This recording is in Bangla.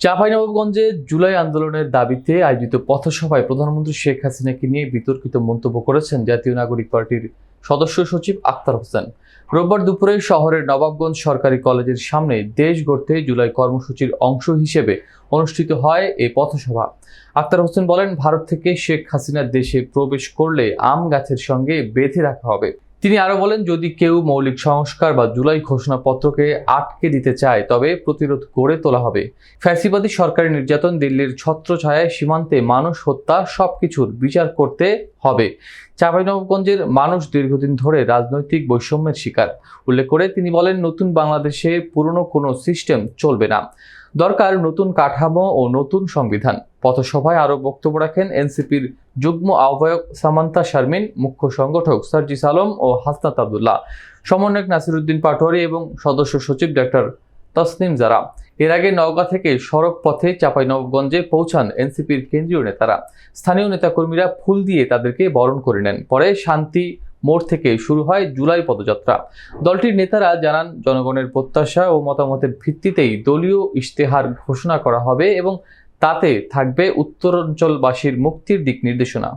চাঁপাইনবাবগঞ্জে জুলাই আন্দোলনের দাবিতে আয়োজিত পথসভায় প্রধানমন্ত্রী শেখ হাসিনাকে নিয়ে বিতর্কিত মন্তব্য করেছেন জাতীয় নাগরিক পার্টির সদস্য সচিব আক্তার হোসেন। রোববার দুপুরে শহরের নবাবগঞ্জ সরকারি কলেজের সামনে দেশ গড়তে জুলাই কর্মসূচির অংশ হিসেবে অনুষ্ঠিত হয় এই পথসভা। আক্তার হোসেন বলেন, ভারত থেকে শেখ হাসিনা দেশে প্রবেশ করলে আম গাছের সঙ্গে বেঁধে রাখা হবে। তিনি আরও বলেন, যদি কেউ মৌলিক সংস্কার বা জুলাই ঘোষণাপত্রকে আটকে দিতে চায়, তবে প্রতিরোধ গড়ে তোলা হবে। ফ্যাসিবাদী সরকারি নির্যাতন, দিল্লির ছত্রছায়ায় সীমান্তে মানুষ হত্যা, সবকিছুর বিচার করতে হবে। চাঁপাইনবাবগঞ্জের মানুষ দীর্ঘদিন ধরে রাজনৈতিক বৈষম্যের শিকার। উল্লেখ করে তিনি বলেন, নতুন বাংলাদেশে পুরনো কোনো সিস্টেম চলবে না। দরকার নতুন কাঠামো ও নতুন সংবিধান। পথসভায় আরও বক্তব্য রাখেন এনসিপির যুগ্ম আহ্বায়ক সামান্তা শারমিন, মুখ্য সংগঠক সার্জিস আলম ও হাসনাত আবদুল্লাহ। সমন্বয়ক নাসিরুদ্দিন পাটোয়ারি এবং সদস্য সচিব ডক্টর তসনিম জারা। এর আগে নওগাঁ থেকে সড়ক পথে চাঁপাইনবাবগঞ্জে পৌঁছান এনসিপির কেন্দ্রীয় নেতারা। স্থানীয় নেতাকর্মীরা ফুল দিয়ে তাদেরকে বরণ করে নেন। পরে শান্তি মোড় থেকে শুরু হয় জুলাই পদযাত্রা। দলটির নেতারা জানান, জনগণের প্রত্যাশা ও মতামতের ভিত্তিতেই দলীয় ইশতেহার ঘোষণা করা হবে এবং তাতে থাকবে উত্তরাঞ্চলবাসীর মুক্তির দিক নির্দেশনা।